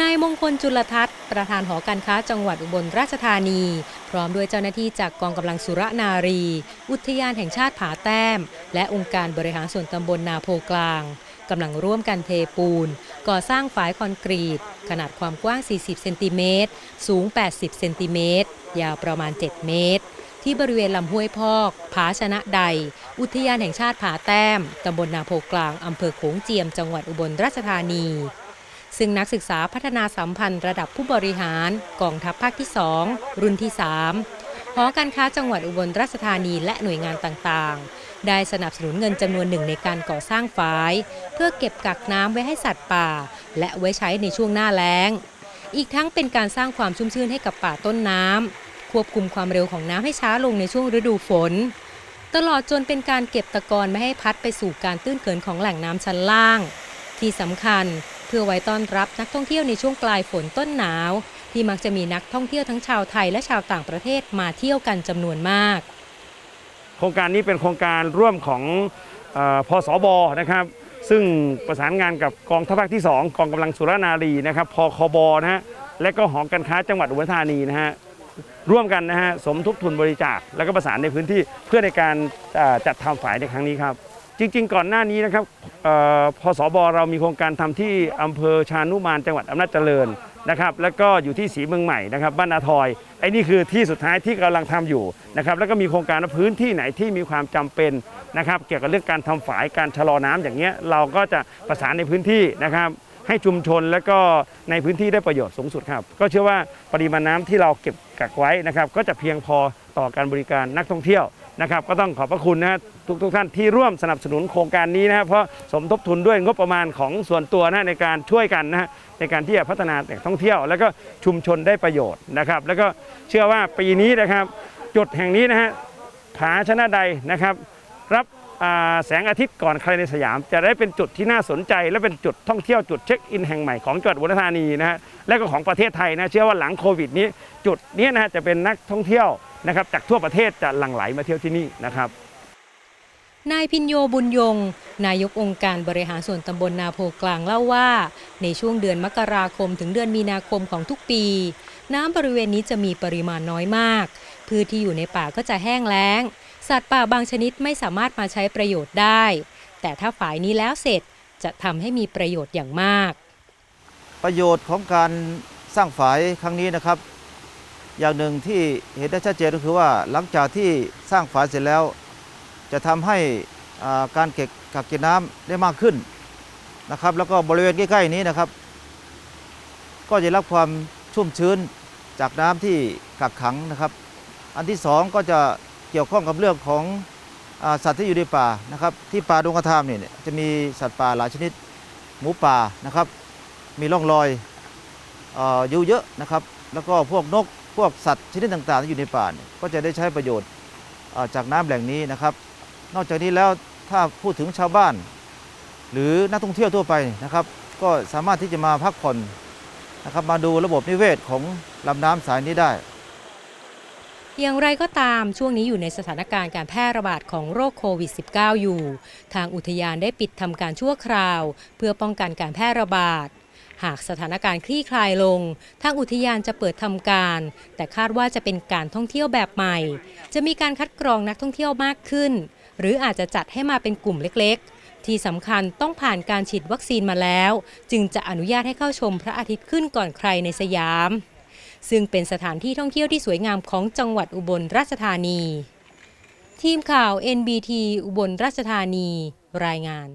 นายมงคลจุลทัศน์ประธานหอการค้าจังหวัดอุบลราชธานี พร้อมด้วยเจ้าหน้าที่จากกองกำลังสุรนารี อุทยานแห่งชาติผาแต้ม และองค์การบริหารส่วนตำบลนาโพกลางกำลังร่วมกันเทปูน ก่อสร้างฝายคอนกรีต ขนาดความกว้าง 40 เซนติเมตร สูง 80 เซนติเมตร ยาวประมาณ 7 เมตร ที่บริเวณลำห้วยพอกผาชนะใด อุทยานแห่งชาติผาแต้ม ตำบลนาโพกลาง อำเภอโขงเจียม จังหวัดอุบลราชธานี ซึ่งนักศึกษาพัฒนาสัมพันธ์ระดับผู้บริหารกองทัพภาคที่ 2 รุ่นที่ 3 หอการค้าจังหวัดอุบลราชธานีและหน่วยงานต่างๆ ได้สนับสนุนเงินจำนวนหนึ่งในการก่อสร้างฝาย เพื่อเก็บกักน้ำไว้ให้สัตว์ป่า และไว้ใช้ในช่วงหน้าแล้ง อีกทั้งเป็นการสร้างความชุ่มชื่นให้กับป่าต้นน้ำควบคุมความเร็วของน้ำให้ช้าลงในช่วงฤดูฝนตลอดจนเป็นการเก็บตะกอนไม่ให้พัดไปสู่การตื้นเขินของแหล่งน้ำชั้นล่าง ที่สำคัญ พื่อไว้ต้อนรับนักท่องเที่ยวในช่วงปลายฝนต้นหนาว ที่มักจะมีนักท่องเที่ยวทั้งชาวไทยและชาวต่างประเทศมาเที่ยวกันจำนวนมาก โครงการนี้เป็นโครงการร่วมของเออพสบนะครับซึ่งประสานงานกับกองทัพภาคที่ 2 กองกำลังสุรนารีนะครับพคบนะฮะและก็หอการค้าจังหวัดอุบลราชธานีนะฮะร่วมกันนะฮะสมทบทุนบริจาค แล้วก็ประสานในพื้นที่เพื่อในการจัดทำฝ่ายในครั้งนี้ครับ จริง ๆ ก่อนหน้านี้นะครับ พสบเรามีโครงการทำที่อำเภอชานุมานจังหวัดอำนาจเจริญนะครับแล้วก็อยู่ที่ศรีเมืองใหม่นะครับบ้านนาทอยไอ้นี่คือที่สุดท้ายที่กำลังทำอยู่นะครับแล้วก็มีโครงการว่าพื้นที่ไหนที่มีความจำเป็นนะครับเกี่ยวกับเรื่องการทำฝายการชะลอน้ำอย่างเงี้ยเราก็จะประสานในพื้นที่นะครับให้ชุมชนและก็ในพื้นที่ได้ประโยชน์สูงสุดครับ ก็เชื่อว่าปริมาณน้ำที่เราเก็บกักไว้นะครับก็จะเพียงพอต่อการบริการนักท่องเที่ยว นะครับก็ต้องขอบพระคุณนะทุกทุกท่านที่ร่วมสนับสนุนโครงการนี้นะครับเพราะสมทบทุนด้วยงบประมาณของส่วนตัวนะในการช่วยกันนะในการที่จะพัฒนาแหล่งท่องเที่ยว แล้วก็ชุมชนได้ประโยชน์นะครับ แล้วก็เชื่อว่าปีนี้นะครับจุดแห่งนี้นะฮะผาชนะใดนะครับ รับแสงอาทิตย์ก่อนใครในสยาม จะได้เป็นจุดที่น่าสนใจ และเป็นจุดท่องเที่ยวจุดเช็คอินแห่งใหม่ของจังหวัดอุบลรธานีนะฮะและก็ของประเทศไทยนะเชื่อว่าหลังโควิดนี้ จุดนี้นะฮะจะเป็นนักท่องเที่ยว นะครับจากทั่วประเทศจะหลั่งไหลมาเที่ยวที่นี่นะครับ นายพินโยบุญยง นายกองค์การบริหารส่วนตำบลนาโพกลางเล่าว่า ในช่วงเดือนมกราคมถึงเดือนมีนาคมของทุกปี น้ำบริเวณนี้จะมีปริมาณน้อยมาก พืชที่อยู่ในป่าก็จะแห้งแล้ง สัตว์ป่าบางชนิดไม่สามารถมาใช้ประโยชน์ได้ แต่ถ้าฝายนี้แล้วเสร็จจะทำให้มีประโยชน์อย่างมาก ประโยชน์ของการสร้างฝายครั้งนี้นะครับ อย่างหนึ่งที่เห็นได้ชัดเจนก็คือว่าหลังจากที่สร้างฝายเสร็จแล้ว จะทำให้การเก็บกักเก็บน้ำได้มากขึ้นนะครับ แล้วก็บริเวณใกล้ๆนี้นะครับ ก็จะรับความชุ่มชื้นจากน้ำที่กักขังนะครับ อันที่สองก็จะเกี่ยวข้องกับเรื่องของอสัตว์ที่อยู่ในป่านะครับ ที่ป่าดงกระทามเนี่ยจะมีสัตว์ป่าหลายชนิดหมูป่านะครับ มีร่องรอยอออยู่เยอะนะครับ แล้วก็พวกนก พวกสัตว์ชนิดต่างๆที่อยู่ในป่าเนี่ยก็จะได้ใช้ประโยชน์จากน้ำแหล่งนี้นะครับ นอกจากนี้แล้วถ้าพูดถึงชาวบ้าน หรือนักท่องเที่ยวทั่วไปนะครับ ก็สามารถที่จะมาพักผ่อนนะครับมาดูระบบนิเวศของลำน้ำสายนี้ได้ อย่างไรก็ตามช่วงนี้อยู่ในสถานการณ์การแพร่ระบาดของโรคโควิด -19 อยู่ ทางอุทยานได้ปิดทำการชั่วคราว เพื่อป้องกันการแพร่ระบาด หากสถานการณ์คลี่คลายลง ทางอุทยานจะเปิดทำการ แต่คาดว่าจะเป็นการท่องเที่ยวแบบใหม่ จะมีการคัดกรองนักท่องเที่ยวมากขึ้น หรืออาจจะจัดให้มาเป็นกลุ่มเล็ก ๆ ที่สำคัญต้องผ่านการฉีดวัคซีนมาแล้ว จึงจะอนุญาตให้เข้าชมพระอาทิตย์ขึ้นก่อนใครในสยาม ซึ่งเป็นสถานที่ท่องเที่ยวที่สวยงามของจังหวัดอุบลราชธานี ทีมข่าว NBT อุบลราชธานี รายงาน